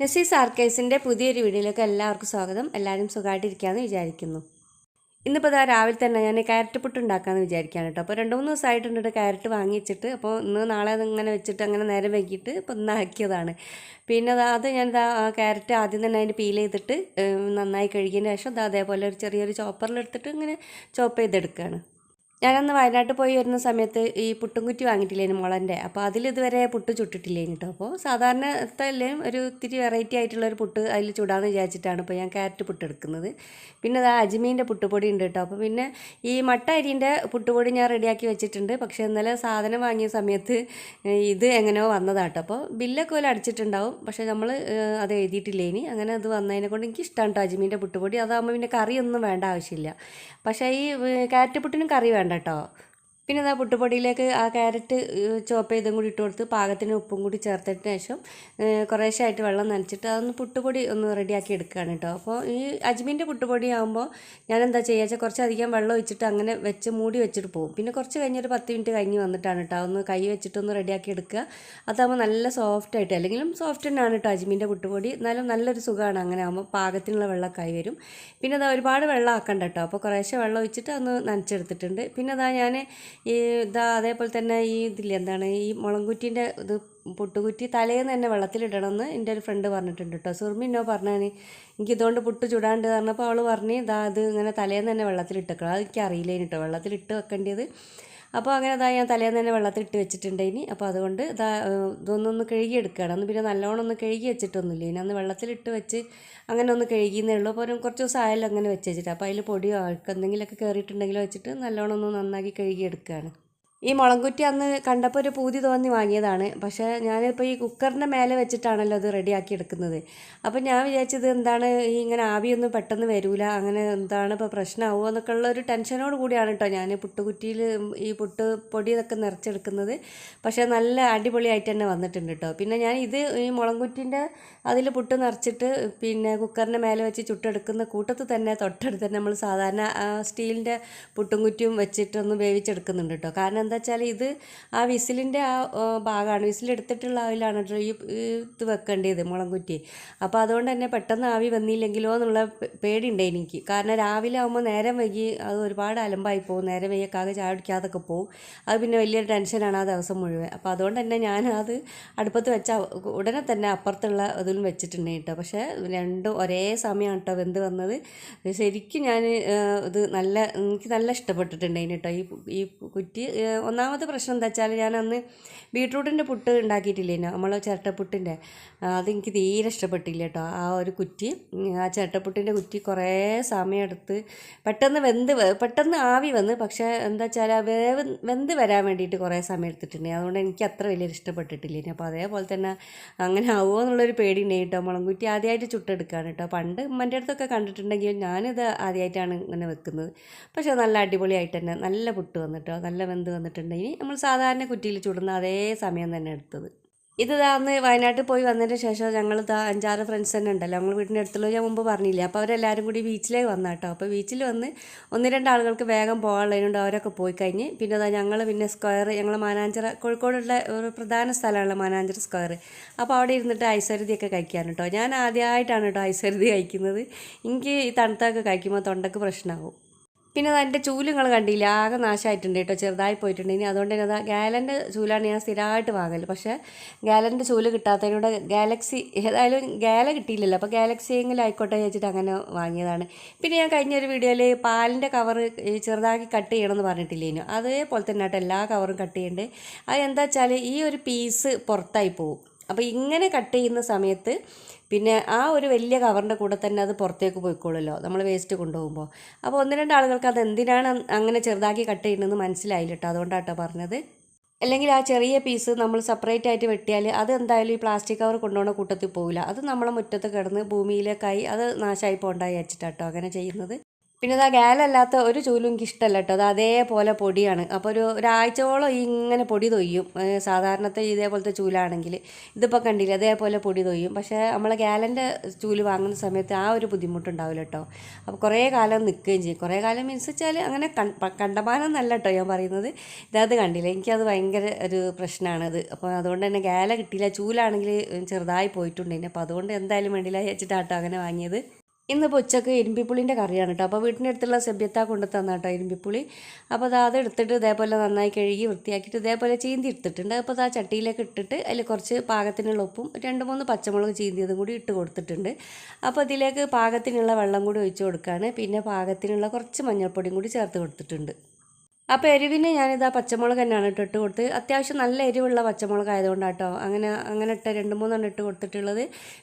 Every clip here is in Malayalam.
നസീസ് ആർക്കേഴ്സിന്റെ പുതിയൊരു വീഡിയോയിലേക്ക് എല്ലാവർക്കും സ്വാഗതം. എല്ലാവരും സുഖമായിട്ടിരിക്കുകയെന്ന് വിചാരിക്കുന്നു. ഇന്നിപ്പോൾ ഇതാ രാവിലെ തന്നെ ഞാൻ ക്യാരറ്റ് പുട്ട് ഉണ്ടാക്കാമെന്ന് വിചാരിക്കുകയാണ് കേട്ടോ. അപ്പോൾ രണ്ട് മൂന്ന് ദിവസമായിട്ടുണ്ട് ക്യാരറ്റ് വാങ്ങി വെച്ചിട്ട്. അപ്പോൾ ഇന്ന് നാളെ ഇങ്ങനെ വെച്ചിട്ട് അങ്ങനെ നേരം വൈകിട്ട് ഇപ്പോൾ ഇന്ന് ആക്കിയതാണ്. പിന്നെ അത് ആ ക്യാരറ്റ് ആദ്യം തന്നെ അതിന് പീൽ ചെയ്തിട്ട് നന്നായി കഴുകിയതിന് ശേഷം അതേപോലെ ഒരു ചെറിയൊരു ചോപ്പറിലെടുത്തിട്ട് ഇങ്ങനെ ചോപ്പ് ചെയ്തെടുക്കുകയാണ് ഞാനന്ന് വയനാട്ടിൽ പോയി വരുന്ന സമയത്ത് ഈ പുട്ടുംകുറ്റി വാങ്ങിയിട്ടില്ലേനും മുളന്റെ. അപ്പോൾ അതിൽ ഇതുവരെ പുട്ട് ചുട്ടിട്ടില്ലേ കേട്ടോ അപ്പോൾ സാധാരണത്തല്ലേ ഒരു ഇത്തിരി വെറൈറ്റി ആയിട്ടുള്ള ഒരു പുട്ട് അതിൽ ചുടാന്ന് വിചാരിച്ചിട്ടാണ് ഇപ്പോൾ ഞാൻ ക്യാരറ്റ് പുട്ട് എടുക്കുന്നത്. പിന്നെ അത് അജ്മീന്റെ പുട്ടുപൊടി ഉണ്ട് കേട്ടോ അപ്പോൾ പിന്നെ ഈ മട്ട അരിന്റെ പുട്ടുപൊടി ഞാൻ റെഡിയാക്കി വെച്ചിട്ടുണ്ട്. പക്ഷേ ഇന്നലെ സാധനം വാങ്ങിയ സമയത്ത് ഇത് എങ്ങനെയോ വന്നതാട്ടോ അപ്പോൾ ബില്ലൊക്കെ പോലെ അടിച്ചിട്ടുണ്ടാവും. പക്ഷേ നമ്മൾ അത് എഴുതിയിട്ടില്ലേ ഇനി അങ്ങനെ അത് വന്നതിനെ കൊണ്ട് എനിക്ക് ഇഷ്ടമാണ് കേട്ടോ അജ്മീന്റെ പുട്ടുപൊടി. അതാകുമ്പോൾ പിന്നെ കറിയൊന്നും വേണ്ട ആവശ്യമില്ല. പക്ഷേ ഈ കാരറ്റ് പുട്ടിനും കറി വേണ്ട കേട്ടോ പിന്നെ ഇതാ പുട്ടുപൊടിയിലേക്ക് ആ ക്യാരറ്റ് ചോപ്പ് ചെയ്തും കൂടി ഇട്ട് കൊടുത്ത് പാകത്തിന് ഉപ്പും കൂടി ചേർത്തതിന് ശേഷം കുറേശ്ശായിട്ട് വെള്ളം നനച്ചിട്ട് അതൊന്ന് പുട്ടുപൊടി ഒന്ന് റെഡിയാക്കി എടുക്കുകയാണ് കേട്ടോ. അപ്പോൾ ഈ അജ്മീന്റെ പുട്ടുപൊടി ആകുമ്പോൾ ഞാൻ എന്താ ചെയ്യുക വെച്ചാൽ കുറച്ചധികം വെള്ളം ഒഴിച്ചിട്ട് അങ്ങനെ വെച്ച് മൂടി വെച്ചിട്ട് പോകും. പിന്നെ കുറച്ച് കഴിഞ്ഞൊരു പത്ത് മിനിറ്റ് കഴിഞ്ഞ് വന്നിട്ടാണ് കേട്ടോ ഒന്ന് കൈ വെച്ചിട്ടൊന്ന് റെഡിയാക്കി എടുക്കുക. അതാകുമ്പോൾ നല്ല സോഫ്റ്റ് ആയിട്ട് അല്ലെങ്കിലും സോഫ്റ്റ് തന്നെയാണ് കേട്ടോ അജ്മീന്റെ പുട്ടുപൊടി. എന്നാലും നല്ലൊരു സുഖമാണ് അങ്ങനെ ആകുമ്പോൾ പാകത്തിനുള്ള വെള്ളമൊക്കെ ആയി വരും. പിന്നെ അതാ ഒരുപാട് വെള്ളം ആക്കണ്ട കേട്ടോ. അപ്പോൾ കുറേശ്ശെ വെള്ളം ഒഴിച്ചിട്ട് ഒന്ന് നനച്ചെടുത്തിട്ടുണ്ട്. പിന്നെ അതാ ഞാൻ ഈ ഇതാ അതേപോലെ തന്നെ ഈ ഇതില്ല എന്താണ് ഈ മുളങ്കുറ്റീന്റെ ഇത് പുട്ടുകുറ്റി തലേന്ന് തന്നെ വെള്ളത്തിലിടണമെന്ന് എന്റെ ഒരു ഫ്രണ്ട് പറഞ്ഞിട്ടുണ്ട് കേട്ടോ സുർമിന്നോ പറഞ്ഞാണ്. എനിക്ക് ഇതുകൊണ്ട് പുട്ട് ചുടാണ്ട് പറഞ്ഞപ്പോൾ അവൾ പറഞ്ഞ് ഇതാ അത് ഇങ്ങനെ തലേന്ന് തന്നെ വെള്ളത്തിലിട്ടേക്കണം. അത് എനിക്ക് അറിയില്ല കേട്ടോ വെള്ളത്തിലിട്ട് വെക്കേണ്ടത് അപ്പോൾ അങ്ങനെ ഇതാ ഞാൻ തലേന്ന് തന്നെ വെള്ളത്തിൽ ഇട്ട് വെച്ചിട്ടുണ്ട് ഇനി. അപ്പോൾ അതുകൊണ്ട് ഇതാ ഇതൊന്നൊന്ന് കഴുകി എടുക്കുകയാണ്. അന്ന് പിന്നെ നല്ലോണം ഒന്ന് കഴുകി വെച്ചിട്ടൊന്നുമില്ല. ഇനി അന്ന് വെള്ളത്തിലിട്ട് വെച്ച് അങ്ങനെ ഒന്ന് കഴുകിയെന്നേ ഉള്ളൂ. അപ്പോൾ കുറച്ച് ദിവസം ആയാലും അങ്ങനെ വെച്ച് വെച്ചിട്ട്. അപ്പോൾ അതിൽ പൊടിയോ ആൾക്കെന്തെങ്കിലുമൊക്കെ കയറിയിട്ടുണ്ടെങ്കിലോ വെച്ചിട്ട് നല്ലോണം ഒന്ന് നന്നാക്കി കഴുകി എടുക്കുകയാണ്. ഈ മുളങ്കുറ്റി അന്ന് കണ്ടപ്പോൾ ഒരു പൂതി തോന്നി വാങ്ങിയതാണ്. പക്ഷേ ഞാനിപ്പോൾ ഈ കുക്കറിന്റെ മേലെ വെച്ചിട്ടാണല്ലോ അത് റെഡിയാക്കി എടുക്കുന്നത്. അപ്പോൾ ഞാൻ വിചാരിച്ചത് എന്താണ് ഈ ഇങ്ങനെ ആവിയൊന്നും പെട്ടെന്ന് വരില്ല അങ്ങനെ എന്താണ് ഇപ്പോൾ പ്രശ്നമാവുമോ എന്നൊക്കെ ഉള്ള ഒരു ടെൻഷനോട് കൂടിയാണ് കേട്ടോ ഞാൻ പുട്ടുകുറ്റിയിൽ ഈ പുട്ട് പൊടി ഇതൊക്കെ നിറച്ചെടുക്കുന്നത്. പക്ഷേ നല്ല അടിപൊളിയായിട്ട് തന്നെ വന്നിട്ടുണ്ട് കേട്ടോ പിന്നെ ഞാൻ ഇത് ഈ മുളങ്കുറ്റിന്റെ അതിൽ പുട്ട് നിറച്ചിട്ട് പിന്നെ കുക്കറിന്റെ മേലെ വെച്ച് ചുട്ടെടുക്കുന്ന കൂട്ടത്തിൽ തന്നെ തൊട്ടടുത്ത് തന്നെ നമ്മൾ സാധാരണ സ്റ്റീലിന്റെ പുട്ടും കുറ്റിയും വെച്ചിട്ടൊന്ന് വേവിച്ചെടുക്കുന്നുണ്ട് കേട്ടോ കാരണം എന്താ വെച്ചാൽ ഇത് ആ വിസിലിന്റെ ആ ഭാഗമാണ് വിസിലെടുത്തിട്ടുള്ള ആവിലാണ് കേട്ടോ ഈ ഇത് വെക്കേണ്ടത് മുളംകുറ്റി അപ്പോൾ അതുകൊണ്ട് തന്നെ പെട്ടെന്ന് ആവി വന്നില്ലെങ്കിലോ എന്നുള്ള പേടിയുണ്ട് എനിക്ക്. കാരണം രാവിലെ ആകുമ്പോൾ നേരം വൈകി അത് ഒരുപാട് അലമ്പായി പോകും നേരം വൈകിയൊക്കെ ചായ കുടിക്കാതൊക്കെ പോകും അത് പിന്നെ വലിയൊരു ടെൻഷനാണ് ആ ദിവസം മുഴുവൻ. അപ്പോൾ അതുകൊണ്ട് തന്നെ ഞാൻ അത് അടുപ്പത്ത് വെച്ച ഉടനെ തന്നെ അപ്പുറത്തുള്ള ഇതിലും വെച്ചിട്ടുണ്ട് കേട്ടോ. പക്ഷേ രണ്ടും ഒരേ സമയമാണ് കേട്ടോ വെന്ത് വന്നത്. ശരിക്കും ഞാൻ ഇത് നല്ല എനിക്ക് നല്ല ഇഷ്ടപ്പെട്ടിട്ടുണ്ട് കേട്ടോ. ഈ ഈ കുറ്റി ഒന്നാമത്തെ പ്രശ്നം എന്താ വെച്ചാൽ ഞാൻ അന്ന് ബീട്രൂട്ടിന്റെ പുട്ട് ഉണ്ടാക്കിയിട്ടില്ലേനോ? നമ്മൾ ചിരട്ടപ്പുട്ടിന്റെ. അതെനിക്ക് തീരെ ഇഷ്ടപ്പെട്ടില്ല കേട്ടോ. ആ ഒരു കുറ്റി. ആ ചിരട്ടപ്പുട്ടിന്റെ കുറ്റി കുറേ സമയമെടുത്ത് പെട്ടെന്ന് വെന്ത് പെട്ടെന്ന് ആവി വന്ന് പക്ഷേ എന്താ വെച്ചാൽ വേവ് വെന്ത് വരാൻ വേണ്ടിയിട്ട് കുറേ സമയം എടുത്തിട്ടുണ്ട്. അതുകൊണ്ട് എനിക്ക് അത്ര വലിയ ഇഷ്ടപ്പെട്ടിട്ടില്ല അപ്പോൾ അതേപോലെ തന്നെ അങ്ങനെ ആവുമോ എന്നുള്ളൊരു പേടി ഉണ്ടായി കേട്ടോ. മുളങ്കുറ്റി ആദ്യമായിട്ട് ചുട്ടെടുക്കുകയാണ് കേട്ടോ. പണ്ട് ഉമ്മന്റെ അടുത്തൊക്കെ കണ്ടിട്ടുണ്ടെങ്കിൽ ഞാനിത് ആദ്യമായിട്ടാണ് ഇങ്ങനെ വെക്കുന്നത്. പക്ഷേ നല്ല അടിപൊളിയായിട്ട് തന്നെ നല്ല പുട്ട് വന്നിട്ടോ നല്ല വെന്ത് വന്നിട്ടുണ്ടെങ്കിൽ നമ്മൾ സാധാരണ കുറ്റിയിൽ ചുടുന്ന അതേ സമയം തന്നെ എടുത്തത്. ഇത് അന്ന് വയനാട്ടിൽ പോയി വന്നതിന് ശേഷം ഞങ്ങൾ അഞ്ചാറ് ഫ്രണ്ട്സ് തന്നെ ഉണ്ടല്ലോ. ഞങ്ങൾ വീടിന്റെ അടുത്തുള്ള ഞാൻ മുമ്പ് പറഞ്ഞില്ലേ? അപ്പോൾ അവരെല്ലാവരും കൂടി ബീച്ചിലേക്ക് വന്ന കേട്ടോ അപ്പോൾ ബീച്ചിൽ വന്ന് ഒന്ന് രണ്ട് ആളുകൾക്ക് വേഗം പോകാനുള്ളതിനുണ്ട് അവരൊക്കെ പോയി കഴിഞ്ഞ് പിന്നെ അതാ ഞങ്ങൾ പിന്നെ സ്ക്വയർ ഞങ്ങൾ മാനാഞ്ചിറ കോഴിക്കോടുള്ള ഒരു പ്രധാന സ്ഥലമാണ് മാനാഞ്ചിറ സ്ക്വയർ അപ്പോൾ അവിടെ ഇരുന്നിട്ട് ഐശ്വര്യതിയൊക്കെ കഴിക്കാൻ കേട്ടോ ഞാൻ ആദ്യമായിട്ടാണ് കേട്ടോ ഐശ്വര്യതി കഴിക്കുന്നത്. എനിക്ക് ഈ തണുത്തൊക്കെ കഴിക്കുമ്പോൾ തൊണ്ടക്ക് പ്രശ്നമാകും പിന്നെ അത് എന്റെ ചൂൽ കണ്ടില്ല? ആകെ നാശമായിട്ടുണ്ട് കേട്ടോ ചെറുതായി പോയിട്ടുണ്ട്. ഇനി അതുകൊണ്ട് തന്നെ അതാ ഗാലന്റെ ചൂലാണ് ഞാൻ സ്ഥിരമായിട്ട് വാങ്ങൽ പക്ഷേ ഗാലന്റെ ചൂൽ കിട്ടാത്തതിനോട് ഗാലക്സി ഏതായാലും ഗാല കിട്ടിയില്ലല്ലോ. അപ്പോൾ ഗാലക്സി എങ്കിലും ആയിക്കോട്ടെ വെച്ചിട്ട് അങ്ങനെ വാങ്ങിയതാണ്. പിന്നെ ഞാൻ കഴിഞ്ഞ ഒരു വീഡിയോയിൽ പാലിന്റെ കവർ ചെറുതാക്കി കട്ട് ചെയ്യണമെന്ന് പറഞ്ഞിട്ടില്ലേനു അതേപോലെ തന്നെ ആട്ടോ എല്ലാ കവറും കട്ട് ചെയ്യേണ്ടത് അത് എന്താ വെച്ചാൽ ഈ ഒരു പീസ് പുറത്തായി പോകും അപ്പോൾ ഇങ്ങനെ കട്ട് ചെയ്യുന്ന സമയത്ത് പിന്നെ ആ ഒരു വലിയ കവറിന്റെ കൂടെ തന്നെ അത് പുറത്തേക്ക് പോയിക്കോളുമല്ലോ നമ്മൾ വേസ്റ്റ് കൊണ്ടുപോകുമ്പോൾ അപ്പോൾ ഒന്ന് രണ്ട് ആളുകൾക്ക് അത് എന്തിനാണ് അങ്ങനെ ചെറുതാക്കി കട്ട് ചെയ്യുന്നതെന്ന് മനസ്സിലായില്ല കേട്ടോ അതുകൊണ്ടാട്ടോ പറഞ്ഞത്. അല്ലെങ്കിൽ ആ ചെറിയ പീസ് നമ്മൾ സെപ്പറേറ്റ് ആയിട്ട് വെട്ടിയാൽ അത് എന്തായാലും ഈ പ്ലാസ്റ്റിക് കവർ കൊണ്ടുപോകുന്ന കൂട്ടത്തിൽ പോകില്ല അത് നമ്മളെ മുറ്റത്ത് കിടന്ന് ഭൂമിയിലേക്കായി അത് നാശമായി പോകണ്ടായി വെച്ചിട്ടാട്ടോ അങ്ങനെ ചെയ്യുന്നത്. പിന്നെ ഇതാ ഗാലല്ലാത്ത ഒരു ചൂലും എനിക്ക് ഇഷ്ടമല്ല കേട്ടോ. അത് അതേപോലെ പൊടിയാണ്. അപ്പോൾ ഒരു ഒരാഴ്ചയോളം ഇങ്ങനെ പൊടി തൊയ്യും. സാധാരണത്തെ ഇതേപോലത്തെ ചൂലാണെങ്കിൽ. ഇതിപ്പോൾ കണ്ടില്ല അതേപോലെ പൊടി തൊയ്യും. പക്ഷേ നമ്മളെ ഗാലന്റെ ചൂൽ വാങ്ങുന്ന സമയത്ത് ആ ഒരു ബുദ്ധിമുട്ടുണ്ടാവില്ല കേട്ടോ. അപ്പോൾ കുറേ കാലം നിൽക്കുകയും ചെയ്യും. കുറേ കാലം മീൻസ് വെച്ചാൽ അങ്ങനെ കണ്ടമാനം നല്ല കേട്ടോ ഞാൻ പറയുന്നത്. ഇതത് കണ്ടില്ല എനിക്കത് ഭയങ്കര ഒരു പ്രശ്നമാണത് അപ്പോൾ അതുകൊണ്ട് തന്നെ ഗാല കിട്ടിയില്ല. ചൂലാണെങ്കിൽ ചെറുതായി പോയിട്ടുണ്ടെങ്കിൽ അപ്പോൾ അതുകൊണ്ട് എന്തായാലും വേണ്ടിയില്ല വെച്ചിട്ടാട്ടോ അങ്ങനെ വാങ്ങിയത്. ഇന്നിപ്പോൾ ഉച്ചയ്ക്ക് ഇരുമ്പിപ്പുളിന്റെ കറിയാണ് കേട്ടോ അപ്പോൾ വീട്ടിന്റെ അടുത്തുള്ള സെബ്യത്ത കൊണ്ട് തന്ന കേട്ടോ ഇരുമ്പിപ്പുളി. അപ്പോൾ അത് എടുത്തിട്ട് ഇതേപോലെ നന്നായി കഴുകി വൃത്തിയാക്കിയിട്ട് ഇതേപോലെ ചീന്തി എടുത്തിട്ടുണ്ട്. അപ്പോൾ അത് ആ ചട്ടിയിലേക്ക് ഇട്ടിട്ട് അതിൽ കുറച്ച് പാകത്തിനുള്ള ഉപ്പും രണ്ട് മൂന്ന് പച്ചമുളക് ചീന്തിയതും കൂടി ഇട്ട് കൊടുത്തിട്ടുണ്ട്. അപ്പോൾ ഇതിലേക്ക് പാകത്തിനുള്ള വെള്ളം കൂടി ഒഴിച്ച് കൊടുക്കുകയാണ് പിന്നെ പാകത്തിനുള്ള കുറച്ച് മഞ്ഞൾപ്പൊടിയും കൂടി ചേർത്ത് കൊടുത്തിട്ടുണ്ട്. അപ്പോൾ എരിവിന് ഞാനിതാ പച്ചമുളക് തന്നെയാണ് ഇട്ട് ഇട്ട് കൊടുത്ത് അത്യാവശ്യം നല്ല എരിവുള്ള പച്ചമുളക് ആയതുകൊണ്ടാണ് കേട്ടോ അങ്ങനെ അങ്ങനെ ഇട്ട് രണ്ട് മൂന്നെണ്ണം ഇട്ട് കൊടുത്തിട്ടുള്ളത്.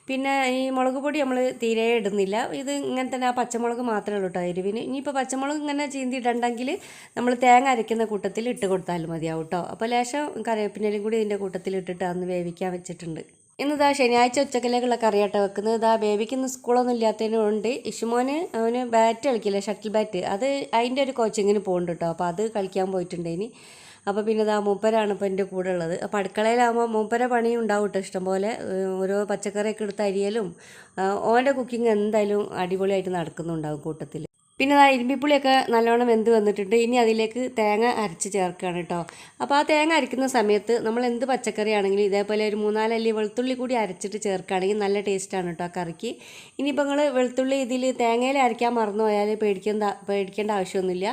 പിന്നെ ഈ മുളക് പൊടി നമ്മൾ തീരെ ഇടുന്നില്ല. ഇത് ഇങ്ങനെ തന്നെ ആ പച്ചമുളക് മാത്രമേ ഉള്ളൂ കേട്ടോ എരിവിന്. ഇനിയിപ്പോൾ പച്ചമുളക് ഇങ്ങനെ ചീന്തി ഇടണ്ടെങ്കിൽ നമ്മൾ തേങ്ങ അരയ്ക്കുന്ന കൂട്ടത്തിൽ ഇട്ട് കൊടുത്താലും മതിയാവും കേട്ടോ അപ്പോൾ ലേശം കറിവേപ്പിനലും കൂടി ഇതിന്റെ കൂട്ടത്തിൽ ഇട്ടിട്ട് അന്ന് വേവിക്കാൻ വെച്ചിട്ടുണ്ട്. ഇന്നിതാ ശനിയാഴ്ച ഉച്ചക്കലേക്കുള്ള കറിയാട്ടോ വെക്കുന്നത്. ഇതാ ബേബിക്ക് ഇന്ന് സ്കൂളൊന്നും ഇല്ലാത്തതിനുണ്ട് ഇഷുമോന് അവന് ബാറ്റ് കളിക്കില്ല ഷട്ടിൽ ബാറ്റ് അത് അതിന്റെ ഒരു കോച്ചിങ്ങിന് പോകുന്നുണ്ട് കേട്ടോ അപ്പോൾ അത് കളിക്കാൻ പോയിട്ടുണ്ട് ഇനി. അപ്പോൾ പിന്നെ ഇതാ മൂപ്പരാണ് ഇപ്പോൾ എന്റെ കൂടെ ഉള്ളത്. അപ്പോൾ അടുക്കളയിലാകുമ്പോൾ മൂപ്പര പണിയും ഉണ്ടാവും കേട്ടോ ഇഷ്ടംപോലെ. ഓരോ പച്ചക്കറിയൊക്കെ എടുത്ത് അരിയലും ഓന്റെ കുക്കിംഗ് എന്തായാലും അടിപൊളിയായിട്ട് നടക്കുന്നുണ്ടാവും കൂട്ടത്തിൽ പിന്നെ ആ ഇരുമ്പിപ്പുളിയൊക്കെ നല്ലോണം വെന്ത് വന്നിട്ടുണ്ട്. ഇനി അതിലേക്ക് തേങ്ങ അരച്ച് ചേർക്കുകയാണ് കേട്ടോ അപ്പോൾ ആ തേങ്ങ അരയ്ക്കുന്ന സമയത്ത് നമ്മൾ എന്ത് പച്ചക്കറി ആണെങ്കിലും ഇതേപോലെ ഒരു മൂന്നാലല്ലി വെളുത്തുള്ളി കൂടി അരച്ചിട്ട് ചേർക്കുകയാണെങ്കിൽ നല്ല ടേസ്റ്റാണ് കേട്ടോ ആ കറിക്ക്. ഇനിയിപ്പോൾ നിങ്ങൾ വെളുത്തുള്ളി ഇതിൽ തേങ്ങയിൽ അരയ്ക്കാൻ മറന്നു പോയാൽ പേടിക്കേണ്ട പേടിക്കേണ്ട ആവശ്യമൊന്നുമില്ല.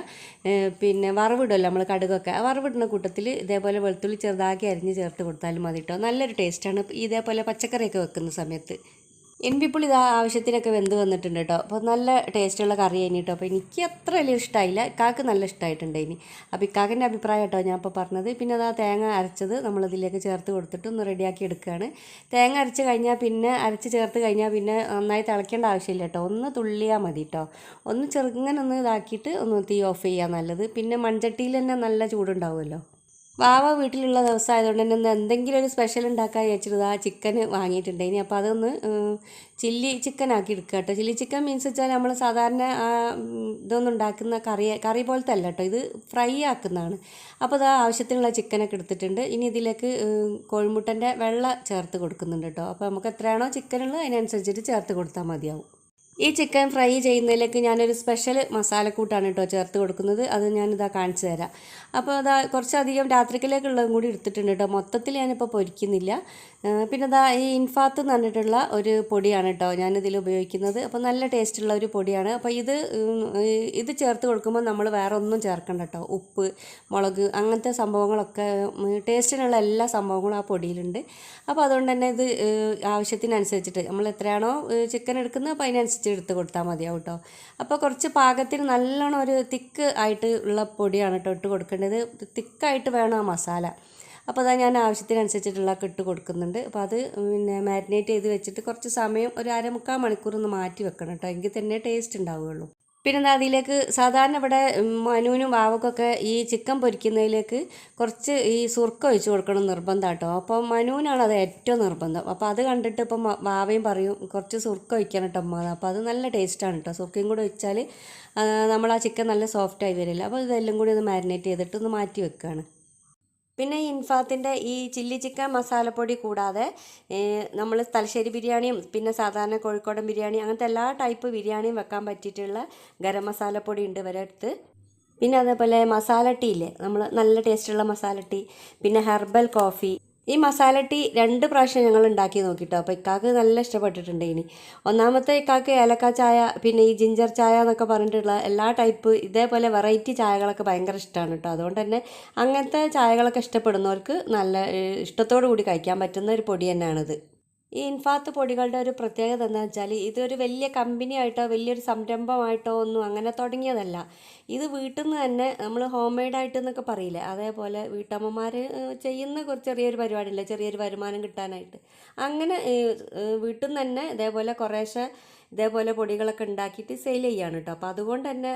പിന്നെ വറവിടുമല്ലോ നമ്മൾ കടുകൊക്കെ. ആ വറവിടുന്ന കൂട്ടത്തിൽ ഇതേപോലെ വെളുത്തുള്ളി ചെറുതാക്കി അരിഞ്ഞ് ചേർത്ത് കൊടുത്താലും മതി കേട്ടോ നല്ലൊരു ടേസ്റ്റാണ് ഇതേപോലെ പച്ചക്കറിയൊക്കെ വെക്കുന്ന സമയത്ത്. എൻപിപ്പുളി ഇത് ആവശ്യത്തിനൊക്കെ വെന്ത് വന്നിട്ടുണ്ട് കേട്ടോ. അപ്പോൾ നല്ല ടേസ്റ്റുള്ള കറി കഴിഞ്ഞു കേട്ടോ. അപ്പോൾ എനിക്ക് അത്ര വലിയ ഇഷ്ടമായില്ല ഇക്കാക്ക് നല്ല ഇഷ്ടമായിട്ടുണ്ട് ഇനി. അപ്പോൾ ഇക്കാക്കിന്റെ അഭിപ്രായം കേട്ടോ ഞാൻ ഇപ്പോൾ പറഞ്ഞത്. പിന്നെ അത് ആ തേങ്ങ അരച്ചത് നമ്മളിതിലേക്ക് ചേർത്ത് കൊടുത്തിട്ട് ഒന്ന് റെഡിയാക്കി എടുക്കുകയാണ്. തേങ്ങ അരച്ച് കഴിഞ്ഞാൽ പിന്നെ അരച്ച് ചേർത്ത് കഴിഞ്ഞാൽ പിന്നെ നന്നായി തിളയ്ക്കേണ്ട ആവശ്യമില്ല കേട്ടോ. ഒന്ന് തുള്ളിയാൽ മതി കേട്ടോ. ഒന്ന് ചെറുങ്ങനെ ഒന്ന് ഇതാക്കിയിട്ട് ഒന്ന് തീ ഓഫ് ചെയ്യുക നല്ലത്. പിന്നെ മൺചട്ടിയിൽ തന്നെ നല്ല ചൂടുണ്ടാവുമല്ലോ. വാവ വീട്ടിലുള്ള ദിവസം ആയതുകൊണ്ട് തന്നെ ഒന്ന് എന്തെങ്കിലും ഒരു സ്പെഷ്യൽ ഉണ്ടാക്കാൻ വിചാരിച്ചിട്ട് ആ ചിക്കൻ വാങ്ങിയിട്ടുണ്ട്. ഇനി അപ്പോൾ അതൊന്ന് ചില്ലി ചിക്കൻ ആക്കി എടുക്കുക കേട്ടോ. ചില്ലി ചിക്കൻ മീൻസ് വെച്ചാൽ നമ്മൾ സാധാരണ ഇതൊന്നും ഉണ്ടാക്കുന്ന കറി കറി പോലത്തെ അല്ല കേട്ടോ. ഇത് ഫ്രൈ ആക്കുന്നതാണ്. അപ്പോൾ അത് ആവശ്യത്തിനുള്ള ചിക്കനൊക്കെ എടുത്തിട്ടുണ്ട്. ഇനി ഇതിലേക്ക് കോഴിമുട്ടന്റെ വെള്ള ചേർത്ത് കൊടുക്കുന്നുണ്ട് കേട്ടോ. അപ്പോൾ നമുക്ക് എത്രയാണോ ചിക്കനുള്ളത് അതിനനുസരിച്ചിട്ട് ചേർത്ത് കൊടുത്താൽ മതിയാവും. ഈ ചിക്കൻ ഫ്രൈ ചെയ്യുന്നതിലേക്ക് ഞാനൊരു സ്പെഷ്യൽ മസാലക്കൂട്ടാണ് കേട്ടോ ചേർത്ത് കൊടുക്കുന്നത്. അത് ഞാനിതാ കാണിച്ചു തരാം. അപ്പോൾ അതാ കുറച്ചധികം രാത്രിക്കലേക്കുള്ളതും കൂടി എടുത്തിട്ടുണ്ട് കേട്ടോ മൊത്തത്തിൽ ഞാനിപ്പോൾ പൊരിക്കുന്നില്ല. പിന്നെ ഇതാ ഈ ഇൻഫാത്ത് എന്ന് പറഞ്ഞിട്ടുള്ള ഒരു പൊടിയാണ് കേട്ടോ ഞാനിതിൽ ഉപയോഗിക്കുന്നത്. അപ്പോൾ നല്ല ടേസ്റ്റുള്ള ഒരു പൊടിയാണ്. അപ്പോൾ ഇത് ഇത് ചേർത്ത് കൊടുക്കുമ്പോൾ നമ്മൾ വേറെ ഒന്നും ചേർക്കണ്ട കേട്ടോ ഉപ്പ് മുളക് അങ്ങനത്തെ സംഭവങ്ങളൊക്കെ ടേസ്റ്റിനുള്ള എല്ലാ സംഭവങ്ങളും ആ പൊടിയിലുണ്ട്. അപ്പോൾ അതുകൊണ്ട് തന്നെ ഇത് ആവശ്യത്തിനനുസരിച്ചിട്ട് നമ്മൾ എത്രയാണോ ചിക്കൻ എടുക്കുന്നത് അപ്പോൾ അതിനനുസരിച്ച് എടുത്ത് കൊടുത്താൽ മതിയാവും കേട്ടോ അപ്പോൾ കുറച്ച് പാകത്തിന് നല്ലോണം ഒരു തിക്ക് ആയിട്ട് ഉള്ള പൊടിയാണ് കേട്ടോ ഇട്ട് കൊടുക്കേണ്ടത്. തിക്കായിട്ട് വേണം ആ മസാല. അപ്പോൾ അതാ ഞാൻ ആവശ്യത്തിനനുസരിച്ചിട്ടുള്ള ഇട്ട് കൊടുക്കുന്നുണ്ട്. അപ്പോൾ അത് പിന്നെ മാരിനേറ്റ് ചെയ്ത് വെച്ചിട്ട് കുറച്ച് സമയം ഒരു അരമുക്കാൽ മണിക്കൂർ ഒന്ന് മാറ്റി വെക്കണം കേട്ടോ എങ്കിൽ തന്നെ ടേസ്റ്റ് ഉണ്ടാവുകയുള്ളൂ. പിന്നെ അതിലേക്ക് സാധാരണ ഇവിടെ മനുവിനും വാവക്കൊക്കെ ഈ ചിക്കൻ പൊരിക്കുന്നതിലേക്ക് കുറച്ച് ഈ സുർക്ക ഒഴിച്ച് കൊടുക്കണം നിർബന്ധം കേട്ടോ അപ്പോൾ മനുവിനാണ് അത് ഏറ്റവും നിർബന്ധം. അപ്പോൾ അത് കണ്ടിട്ട് ഇപ്പം വാവയും പറയും കുറച്ച് സുർക്ക ഒഴിക്കണം കേട്ടോ അമ്മ അപ്പോൾ അത് നല്ല ടേസ്റ്റാണ് കേട്ടോ സുർക്കയും കൂടെ ഒഴിച്ചാൽ നമ്മൾ ആ ചിക്കൻ നല്ല സോഫ്റ്റായി വരില്ല. അപ്പോൾ ഇതെല്ലാം കൂടി ഒന്ന് മാരിനേറ്റ് ചെയ്തിട്ട് ഒന്ന് മാറ്റി വെക്കുകയാണ് പിന്നെ ഇൻഫാത്തിന്റെ ഈ ചില്ലി ചിക്കൻ മസാലപ്പൊടി കൂടാതെ നമ്മൾ തലശ്ശേരി ബിരിയാണിയും പിന്നെ സാധാരണ കോഴിക്കോടൻ ബിരിയാണി അങ്ങനത്തെ എല്ലാ ടൈപ്പ് ബിരിയാണിയും വെക്കാൻ പറ്റിയിട്ടുള്ള ഗരം മസാലപ്പൊടി ഉണ്ട് ഇവരെ അടുത്ത്. പിന്നെ അതേപോലെ മസാല ടീ ഇല്ലേ നമ്മൾ നല്ല ടേസ്റ്റുള്ള മസാല ടീ പിന്നെ ഹെർബൽ കോഫി ഈ മസാല ടീ രണ്ട് പ്രാവശ്യം ഞങ്ങൾ ഉണ്ടാക്കി നോക്കിട്ടോ. അപ്പോൾ ഇക്കാക്ക് നല്ല ഇഷ്ടപ്പെട്ടിട്ടുണ്ട് ഇനി. ഒന്നാമത്തെ ഇക്കാക്ക് ഏലക്ക ചായ പിന്നെ ഈ ജിഞ്ചർ ചായ എന്നൊക്കെ പറഞ്ഞിട്ടുള്ള എല്ലാ ടൈപ്പ് ഇതേപോലെ വെറൈറ്റി ചായകളൊക്കെ ഭയങ്കര ഇഷ്ടമാണ് കേട്ടോ. അതുകൊണ്ട് തന്നെ അങ്ങനത്തെ ചായകളൊക്കെ ഇഷ്ടപ്പെടുന്നവർക്ക് നല്ല ഇഷ്ടത്തോടു കൂടി കഴിക്കാൻ പറ്റുന്ന ഒരു പൊടി തന്നെയാണിത്. ഈ ഇൻഫാത്ത് പൊടികളുടെ ഒരു പ്രത്യേകത എന്താണെന്ന് വെച്ചാൽ ഇതൊരു വലിയ കമ്പനി ആയിട്ടോ വലിയൊരു സംരംഭമായിട്ടോ ഒന്നും അങ്ങനെ തുടങ്ങിയതല്ല. ഇത് വീട്ടിൽ നിന്ന് തന്നെ നമ്മൾ ഹോം മെയ്ഡ് ആയിട്ട് എന്നൊക്കെ പറയില്ലേ? അതേപോലെ വീട്ടമ്മമാർ ചെയ്യുന്ന കുറച്ച് ചെറിയൊരു പരിപാടിയില്ല? ചെറിയൊരു വരുമാനം കിട്ടാനായിട്ട്. അങ്ങനെ വീട്ടിൽ നിന്ന് തന്നെ ഇതേപോലെ കുറേശ്ശെ ഇതേപോലെ പൊടികളൊക്കെ ഉണ്ടാക്കിയിട്ട് സെയിൽ ചെയ്യാണ് കേട്ടോ അപ്പോൾ അതുകൊണ്ട് തന്നെ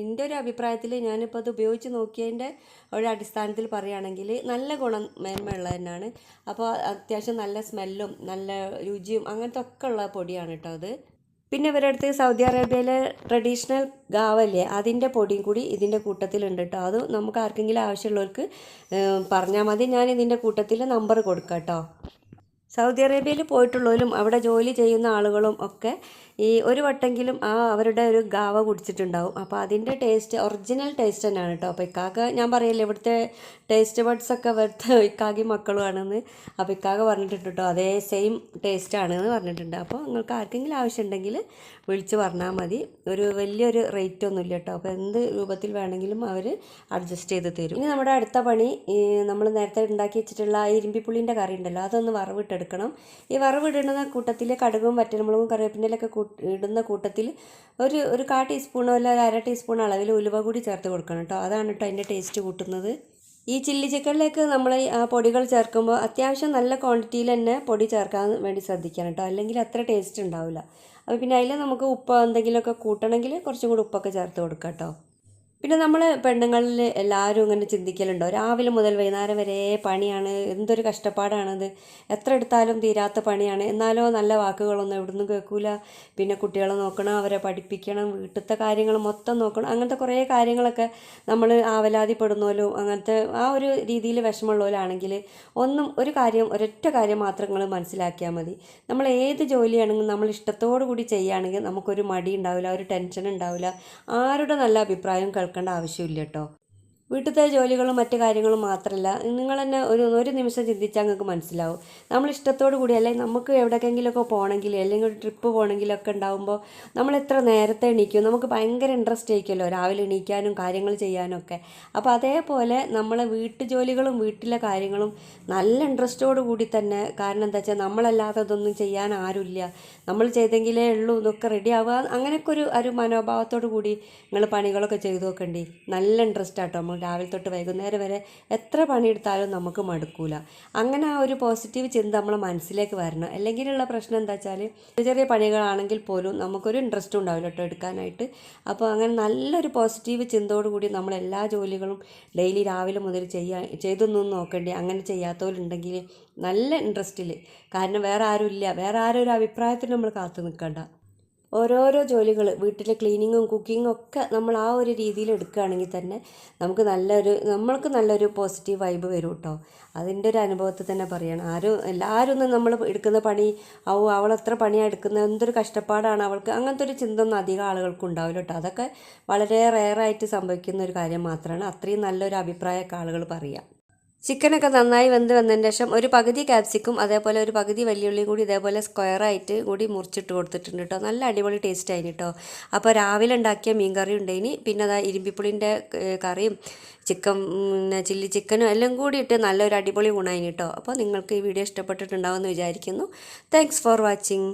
എന്റെ ഒരു അഭിപ്രായത്തിൽ ഞാനിപ്പോൾ അത് ഉപയോഗിച്ച് നോക്കിയതിന്റെ ഒരു അടിസ്ഥാനത്തിൽ പറയുകയാണെങ്കിൽ നല്ല ഗുണമേന്മയുള്ള തന്നെയാണ് അപ്പോൾ അത്യാവശ്യം നല്ല സ്മെല്ലും നല്ല രുചിയും അങ്ങനത്തെ ഒക്കെ ഉള്ള പൊടിയാണ് കേട്ടോ അത്. പിന്നെ ഇവരുടെ അടുത്ത് സൗദി അറേബ്യയിലെ ട്രഡീഷണൽ ഗാവല്ലേ അതിന്റെ പൊടിയും കൂടി ഇതിന്റെ കൂട്ടത്തിലുണ്ട് കേട്ടോ അത് നമുക്ക് ആർക്കെങ്കിലും ആവശ്യമുള്ളവർക്ക് പറഞ്ഞാൽ മതി. ഞാൻ ഇതിന്റെ കൂട്ടത്തിൽ നമ്പർ കൊടുക്കാം കേട്ടോ സൗദി അറേബ്യയിൽ പോയിട്ടുള്ളവരും അവിടെ ജോലി ചെയ്യുന്ന ആളുകളും ഒക്കെ ഈ ഒരു വട്ടെങ്കിലും ആ അവരുടെ ഒരു ഗാവ കുടിച്ചിട്ടുണ്ടാവും. അപ്പോൾ അതിന്റെ ടേസ്റ്റ് ഒറിജിനൽ ടേസ്റ്റ് തന്നെയാണ് കേട്ടോ അപ്പോൾ ഇക്കാക്ക ഞാൻ പറയില്ല ഇവിടുത്തെ ടേസ്റ്റ് ബഡ്സ് ഒക്കെ ഇവിടുത്തെ ഇക്കാക്കി മക്കളുമാണെന്ന് അപ്പോൾ ഇക്കാക്ക പറഞ്ഞിട്ടുണ്ട് കേട്ടോ അതേ സെയിം ടേസ്റ്റ് ആണെന്ന് പറഞ്ഞിട്ടുണ്ട്. അപ്പോൾ നിങ്ങൾക്ക് ആർക്കെങ്കിലും ആവശ്യമുണ്ടെങ്കിൽ വിളിച്ച് പറഞ്ഞാൽ മതി. ഒരു വലിയൊരു റേറ്റ് ഒന്നും ഇല്ല കേട്ടോ അപ്പോൾ എന്ത് രൂപത്തിൽ വേണമെങ്കിലും അവർ അഡ്ജസ്റ്റ് ചെയ്ത് തരും. ഇനി നമ്മുടെ അടുത്ത പണി നമ്മൾ നേരത്തെ ഉണ്ടാക്കി വെച്ചിട്ടുള്ള ഇരുമ്പിപ്പുള്ളിന്റെ കറി ഉണ്ടല്ലോ അതൊന്ന് വറവിട്ടെടുക്കണം. ഈ വറവിടുന്ന കൂട്ടത്തിൽ കടുകും വറ്റൽമുളകും കറിവേപ്പിന്റെലൊക്കെ ഇടുന്ന കൂട്ടത്തിൽ ഒരു ഒരു കാ ടീസ്പൂണോ അല്ല ഒരു അര ടീസ്പൂൺ അളവിൽ ഉലുവ കൂടി ചേർത്ത് കൊടുക്കണം കേട്ടോ. അതാണ് കേട്ടോ അതിന്റെ ടേസ്റ്റ് കൂട്ടുന്നത്. ഈ ചില്ലി ചിക്കനിലേക്ക് നമ്മൾ പൊടികൾ ചേർക്കുമ്പോൾ അത്യാവശ്യം നല്ല ക്വാണ്ടിറ്റിയിൽ തന്നെ പൊടി ചേർക്കാൻ വേണ്ടി ശ്രദ്ധിക്കണം കേട്ടോ. അല്ലെങ്കിൽ അത്ര ടേസ്റ്റ് ഉണ്ടാവില്ല. അപ്പോൾ പിന്നെ അതിൽ നമുക്ക് ഉപ്പ് എന്തെങ്കിലുമൊക്കെ കൂട്ടണമെങ്കിൽ കുറച്ചും കൂടി ഉപ്പൊക്കെ ചേർത്ത് കൊടുക്കാം കേട്ടോ. പിന്നെ നമ്മൾ പെണ്ണുങ്ങളിൽ എല്ലാവരും ഇങ്ങനെ ചിന്തിക്കലുണ്ടോ? രാവിലെ മുതൽ വൈകുന്നേരം വരെ പണിയാണ് എന്തൊരു കഷ്ടപ്പാടാണത്. എത്ര എടുത്താലും തീരാത്ത പണിയാണ്. എന്നാലോ നല്ല വാക്കുകളൊന്നും എവിടെ നിന്നും കേൾക്കൂല. പിന്നെ കുട്ടികളെ നോക്കണം അവരെ പഠിപ്പിക്കണം വീട്ടിലത്തെ കാര്യങ്ങൾ മൊത്തം നോക്കണം. അങ്ങനത്തെ കുറേ കാര്യങ്ങളൊക്കെ നമ്മൾ ആവലാതിപ്പെടുന്നോലും അങ്ങനത്തെ ആ ഒരു രീതിയിൽ വിഷമമുള്ളവരാണെങ്കിൽ ഒന്നും ഒരു കാര്യം ഒരൊറ്റ കാര്യം മാത്രം നിങ്ങൾ മനസ്സിലാക്കിയാൽ മതി. നമ്മൾ ഏത് ജോലിയാണെങ്കിലും നമ്മൾ ഇഷ്ടത്തോടു കൂടി ചെയ്യുകയാണെങ്കിൽ നമുക്കൊരു മടി ഉണ്ടാവില്ല ഒരു ടെൻഷൻ ഉണ്ടാവില്ല. ആരുടെ നല്ല അഭിപ്രായം കേൾക്കേണ്ട ആവശ്യമില്ല കേട്ടോ വീട്ടിലത്തെ ജോലികളും മറ്റു കാര്യങ്ങളും മാത്രമല്ല നിങ്ങൾ തന്നെ ഒരു ഒരു നിമിഷം ചിന്തിച്ചാൽ നിങ്ങൾക്ക് മനസ്സിലാവും. നമ്മൾ ഇഷ്ടത്തോടു കൂടി അല്ലെങ്കിൽ നമുക്ക് എവിടേക്കെങ്കിലുമൊക്കെ പോകണമെങ്കിൽ അല്ലെങ്കിൽ ഒരു ട്രിപ്പ് പോകണമെങ്കിലൊക്കെ ഉണ്ടാകുമ്പോൾ നമ്മൾ എത്ര നേരത്തെ എണീക്കും. നമുക്ക് ഭയങ്കര ഇൻട്രസ്റ്റ് ആയിരിക്കുമല്ലോ രാവിലെ എണീക്കാനും കാര്യങ്ങൾ ചെയ്യാനും ഒക്കെ. അപ്പോൾ അതേപോലെ നമ്മളെ വീട്ടു ജോലികളും വീട്ടിലെ കാര്യങ്ങളും നല്ല ഇൻട്രസ്റ്റോടു കൂടി തന്നെ. കാരണം എന്താ വെച്ചാൽ നമ്മളല്ലാതെ ഇതൊന്നും ചെയ്യാൻ ആരുമില്ല നമ്മൾ ചെയ്തെങ്കിലേ ഉള്ളൂ ഇതൊക്കെ റെഡി ആവുക. അങ്ങനെയൊക്കെ ഒരു ഒരു മനോഭാവത്തോടു കൂടി നിങ്ങൾ പണികളൊക്കെ ചെയ്തു നോക്കണ്ടി നല്ല ഇൻട്രസ്റ്റ് ആട്ടോ. നമ്മൾ രാവിലെ തൊട്ട് വൈകുന്നേരം വരെ എത്ര പണിയെടുത്താലും നമുക്ക് മടുക്കൂല. അങ്ങനെ ആ ഒരു പോസിറ്റീവ് ചിന്ത നമ്മളെ മനസ്സിലേക്ക് വരണം. അല്ലെങ്കിലുള്ള പ്രശ്നം എന്താ വെച്ചാൽ ചെറിയ ചെറിയ പണികളാണെങ്കിൽ പോലും നമുക്കൊരു ഇൻട്രസ്റ്റ് ഉണ്ടാവില്ല കേട്ടോ എടുക്കാനായിട്ട്. അപ്പോൾ അങ്ങനെ നല്ലൊരു പോസിറ്റീവ് ചിന്തയോട് കൂടി നമ്മൾ എല്ലാ ജോലികളും ഡെയിലി രാവിലെ മുതൽ ചെയ്യാൻ ചെയ്തൊന്നും നോക്കണ്ടേ. അങ്ങനെ ചെയ്യാത്തവരുണ്ടെങ്കിൽ നല്ല ഇൻട്രസ്റ്റിൽ കാരണം വേറെ ആരും ഇല്ല വേറെ ആരും ഒരു അഭിപ്രായത്തിന് നമ്മൾ കാത്തു നിൽക്കണ്ട. ഓരോരോ ജോലികൾ വീട്ടിലെ ക്ലീനിങ്ങും കുക്കിങ്ങും ഒക്കെ നമ്മൾ ആ ഒരു രീതിയിൽ എടുക്കുകയാണെങ്കിൽ തന്നെ നമുക്ക് നല്ലൊരു നമ്മൾക്ക് നല്ലൊരു പോസിറ്റീവ് വൈബ് വരും കേട്ടോ. അതിന്റെ ഒരു അനുഭവത്തിൽ തന്നെ പറയണം. ആരും എല്ലാവരും ഒന്നും നമ്മൾ എടുക്കുന്ന പണി അവ അവൾ എത്ര പണിയാണ് എടുക്കുന്നത് എന്തൊരു കഷ്ടപ്പാടാണ് അവൾക്ക് അങ്ങനത്തെ ഒരു ചിന്ത ഒന്നും അധികം ആളുകൾക്ക് ഉണ്ടാവില്ല കേട്ടോ. അതൊക്കെ വളരെ റെയറായിട്ട് സംഭവിക്കുന്ന ഒരു കാര്യം മാത്രമാണ്. അത്രയും നല്ലൊരു അഭിപ്രായമൊക്കെ ആളുകൾ പറയുക ചിക്കനൊക്കെ നന്നായി വെന്ത് വന്നതിന് ശേഷം ഒരു പകുതി ക്യാപ്സിക്കും അതേപോലെ ഒരു പകുതി വലിയുള്ളിയും കൂടി ഇതേപോലെ സ്ക്വയറായിട്ട് കൂടി മുറിച്ചിട്ട് കൊടുത്തിട്ടുണ്ട് കേട്ടോ നല്ല അടിപൊളി ടേസ്റ്റ് ആയിന് കേട്ടോ അപ്പോൾ രാവിലെ ഉണ്ടാക്കിയ മീൻ കറി ഉണ്ടായിനി പിന്നെ അതാ ഇരുമ്പിപ്പുളിന്റെ കറിയും ചിക്കൻ പിന്നെ ചില്ലി ചിക്കനും എല്ലാം കൂടി ഇട്ട് നല്ലൊരു അടിപൊളി ഗുണമായിന് കേട്ടോ അപ്പോൾ നിങ്ങൾക്ക് ഈ വീഡിയോ ഇഷ്ടപ്പെട്ടിട്ടുണ്ടാവുമെന്ന് വിചാരിക്കുന്നു. Thanks for watching